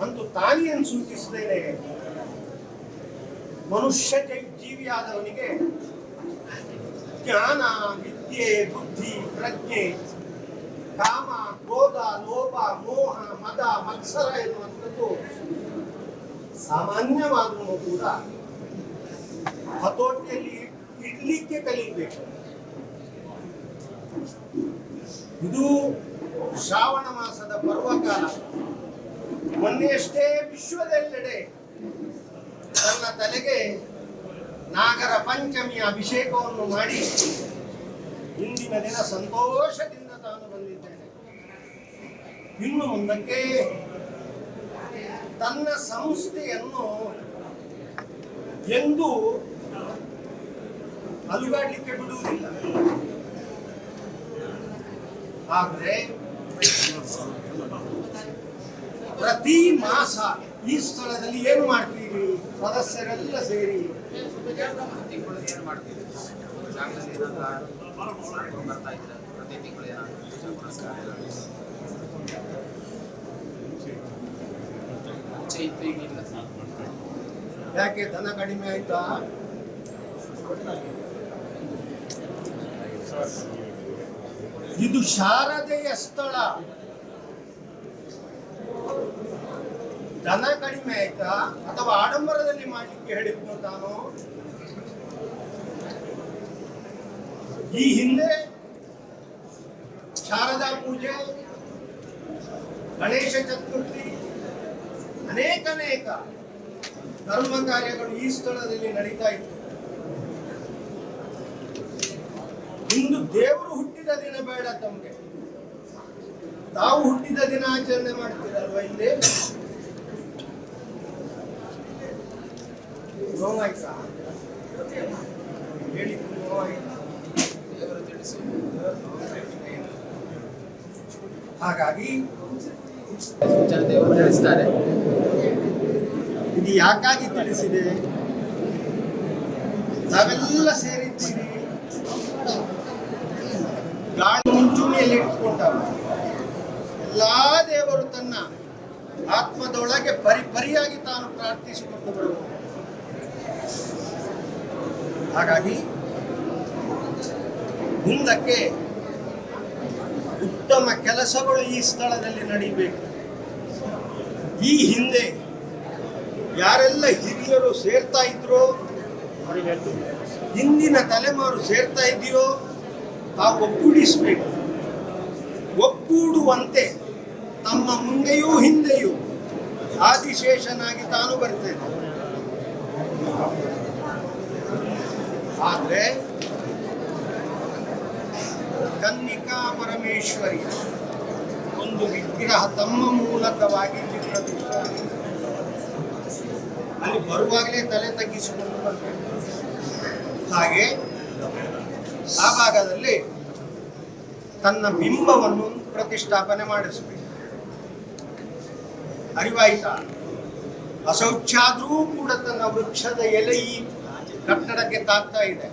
ಮತ್ತು ತಾನಿಯನ್ನು ಸೂಚಿಸಿದ್ದೇನೆ. ಮನುಷ್ಯ ಜೀವಿಯಾದವನಿಗೆ ಜ್ಞಾನ, ವಿದ್ಯೆ, ಬುದ್ಧಿ, ಪ್ರಜ್ಞೆ, ಕಾಮ, ಕ್ರೋಧ, ಲೋಭ, ಮೋಹ, ಮದ, ಮತ್ಸರ ಎನ್ನುವಂಥದ್ದು ಸಾಮಾನ್ಯವಾದನು ಕೂಡ ಹತೋಟಿಯಲ್ಲಿ ಇಡ್ಲಿಕ್ಕೆ ಕಲಿಯಬೇಕು. ಇದು ಶ್ರಾವಣ ಮಾಸದ ಪರ್ವಕಾಲ. ಮೊನ್ನೆಯಷ್ಟೇ ವಿಶ್ವದೆಲ್ಲೆಡೆ ತನ್ನ ತಲೆಗೆ ನಾಗರ ಪಂಚಮಿಯ ಅಭಿಷೇಕವನ್ನು ಮಾಡಿ ಇಂದಿನ ದಿನ ಸಂತೋಷದಿಂದ ತಾನು ಬಂದಿದ್ದೇನೆ. ಇನ್ನು ಮುಂದಕ್ಕೆ ತನ್ನ ಸಂಸ್ಥೆಯನ್ನು ಎಂದು ಅಲುಗಾಡ್ಲಿಕ್ಕೆ ಬಿಡುವುದಿಲ್ಲ. ಆದ್ರೆ ಪ್ರತಿ ಮಾಸ ಈ ಸ್ಥಳದಲ್ಲಿ ಏನು ಮಾಡ್ತೀವಿ ಸದಸ್ಯರೆಲ್ಲ ಸೇರಿ. ಯಾಕೆ ದನ ಕಡಿಮೆ ಆಯ್ತಾ? ಇದು ಶಾರದೆಯ ಸ್ಥಳ. ದನ ಕಡಿಮೆ ಆಯ್ತಾ? ಅಥವಾ ಆಡಂಬರದಲ್ಲಿ ಮಾಡಲಿಕ್ಕೆ ಹೇಳಿದ್ನು ತಾನು? ಈ ಹಿಂದೆ ಶಾರದಾ ಪೂಜೆ, ಗಣೇಶ ಚತುರ್ಥಿ, ಅನೇಕ ಅನೇಕ ಧರ್ಮ ಕಾರ್ಯಗಳು ಈ ಸ್ಥಳದಲ್ಲಿ ನಡೀತಾ ಇತ್ತು. ಇಂದು ದೇವರು ಹುಟ್ಟಿದ ದಿನ ಬೇಡ ತಮಗೆ. ತಾವು ಹುಟ್ಟಿದ ದಿನ ಆಚರಣೆ ಮಾಡ್ತೀರಲ್ವಾ ಇಲ್ಲಿ ನೋವಾಯ್ತಾ ಹೇಳಿ ನೋವಾಯ್ತಾ ದೇವರು ತಿಳಿಸಿ ಹಾಗಾಗಿ ದೇವರು ತಿಳಿಸ್ತಾರೆ ಇದು ಯಾಕಾಗಿ ತಿಳಿಸಿದೆ? ನಾವೆಲ್ಲ ಸೇರಿದ್ದೀವಿ. ಗಾಳಿ ಮುಂಚೂಣಿಯಲ್ಲಿ ಇಟ್ಕೊಂಡವ ಎಲ್ಲಾ ದೇವರು ತನ್ನ ಆತ್ಮದೊಳಗೆ ಪರಿಪರಿಯಾಗಿ ತಾನು ಪ್ರಾರ್ಥಿಸಿಕೊಂಡು ಬರುವುದು ಹಾಗಾಗಿ ಮುಂದಕ್ಕೆ ಉತ್ತಮ ಕೆಲಸಗಳು ಈ ಸ್ಥಳದಲ್ಲಿ ನಡೀಬೇಕು. ಈ ಹಿಂದೆ ಯಾರೆಲ್ಲ ಹಿರಿಯರು ಸೇರ್ತಾ ಇದ್ರೋ, ಹಿಂದಿನ ತಲೆಮಾರು ಸೇರ್ತಾ ಇದೆಯೋ ಆ ಒಗ್ಗೂಡಿಸಬೇಕು. ಒಗ್ಗೂಡುವಂತೆ ತಮ್ಮ ಮುಂದೆಯೂ ಹಿಂದೆಯೂ ಆದಿಶೇಷನಾಗಿ ತಾನು ಬರ್ತೇನೆ. ಆದರೆ ಕನ್ನಿಕಾ ಪರಮೇಶ್ವರಿ ಒಂದು ವಿಗ್ರಹ ತಮ್ಮ ಮೂಲಕವಾಗಿ ಪ್ರತಿಷ್ಠೆ ಅಲ್ಲಿ ಬರುವಾಗಲೇ ತಲೆ ತಗ್ಗಿಸಿಕೊಂಡು ಬರಬೇಕು ಹಾಗೆ ಆ ಭಾಗದಲ್ಲಿ ತನ್ನ ಬಿಂಬವನ್ನು ಪ್ರತಿಷ್ಠಾಪನೆ ಮಾಡಿಸಬೇಕು. ಅರಿವಾಯ್ತಾ? ಅಶೌಚಾದ್ರೂ ಕೂಡ ತನ್ನ ವೃಕ್ಷದ ಎಲೆ ಈ ಕಟ್ಟಡಕ್ಕೆ ತಾಗ್ತಾ ಇದೆ.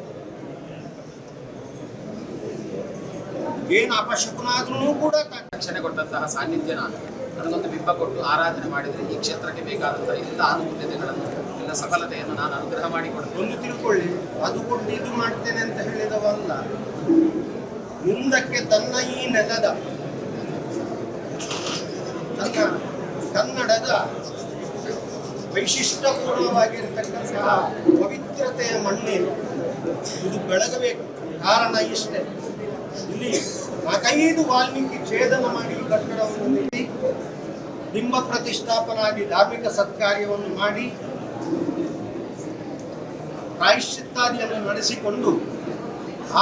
ಏನು ಅಪಶಕುನಾದ್ರೂ ಕೂಡ ರಕ್ಷಣೆ ಕೊಟ್ಟಂತಹ ಸಾನ್ನಿಧ್ಯ ನಾನು. ನನಗೊಂದು ಬಿಂಬ ಕೊಟ್ಟು ಆರಾಧನೆ ಮಾಡಿದರೆ ಈ ಕ್ಷೇತ್ರಕ್ಕೆ ಬೇಕಾದಂತಹ ಎಲ್ಲ ಅನುಕೂಲತೆಗಳನ್ನು ಎಲ್ಲ ಸಫಲತೆಯನ್ನು ನಾನು ಅನುಗ್ರಹ ಮಾಡಿಕೊಡ್ತೇನೆ. ಒಂದು ತಿಳ್ಕೊಳ್ಳಿ ಅದು ಕೊಟ್ಟು ಇದು ಮಾಡ್ತೇನೆ ಅಂತ ಹೇಳಿದವಲ್ಲ. ಮುಂದಕ್ಕೆ ತನ್ನ ಈ ನೆಲದ ತನ್ನ ಕನ್ನಡದ ವೈಶಿಷ್ಟ್ಯಪೂರ್ಣವಾಗಿರ್ತಕ್ಕಂತಹ ಪವಿತ್ರತೆಯ ಮಣ್ಣೇನು ಇದು ಬೆಳಗಬೇಕು. ಕಾರಣ ಇಷ್ಟೇ. ಇಲ್ಲಿ ನಾಲ್ಕೈದು ವಾಲ್ಮೀಕಿ ಛೇದನ ಮಾಡಿ ಕಟ್ಟಡವನ್ನು ನೀಡಿ ನಿಮ್ಮ ಪ್ರತಿಷ್ಠಾಪನಾಗಿ ಧಾರ್ಮಿಕ ಸತ್ಕಾರ್ಯವನ್ನು ಮಾಡಿ, ಪ್ರಾಯಶ್ಚಿತ್ತಾದಿಯನ್ನು ನಡೆಸಿಕೊಂಡು,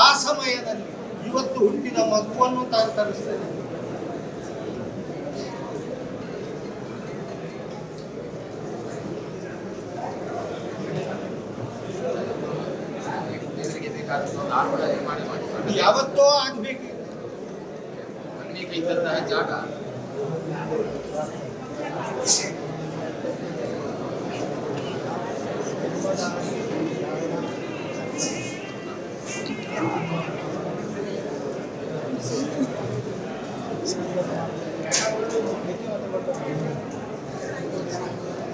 ಆ ಸಮಯದಲ್ಲಿ ಇವತ್ತು ಹುಟ್ಟಿದ ಮಗುವನ್ನು ತಾನು ತರಿಸ್ತೇನೆ. ದೇವರಿಗೆ ಬೇಕಾದಂತಹ ಒಂದು ಆರ್ಭಟ ನಿರ್ಮಾಣ ಮಾಡಿ ಇದು ಯಾವತ್ತೋ ಆಗ್ಬೇಕು ವಾಲ್ಮೀಕಿ ಇದ್ದಂತಹ ಜಾಗ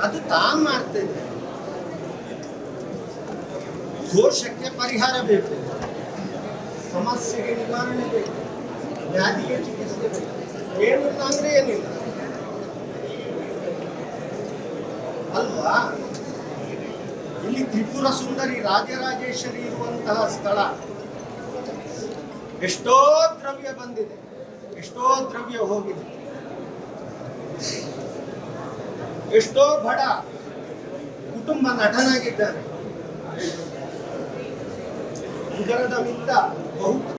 ಅದು ತಾನು ಮಾಡ್ತಿದೆ ದೋಷಕ್ಕೆ ಪರಿಹಾರ ಬೇಕು. ಸಮಸ್ಯೆಗೆ ನಿವಾರಣೆ ಬೇಕು. ವ್ಯಾಧಿಗೆ ಚಿಕಿತ್ಸೆ ಬೇಕು. ಏನಿಲ್ಲ ಅಂದ್ರೆ ಏನಿಲ್ಲ. ಅಲ್ವಾ? ಇಲ್ಲಿ ತ್ರಿಪುರ ಸುಂದರಿ ರಾಜರಾಜೇಶ್ವರಿ ಇರುವಂತಹ ಸ್ಥಳ. ಎಷ್ಟೋ ದ್ರವ್ಯ ಬಂದಿದೆ. ಎಷ್ಟೋ ದ್ರವ್ಯ ಹೋಗಿದೆ. ಎಷ್ಟೋ ಬಡ ಕುಟುಂಬ ನಟನಾಗಿದ್ದಾರೆ. উদারতা মিথ্যা বহু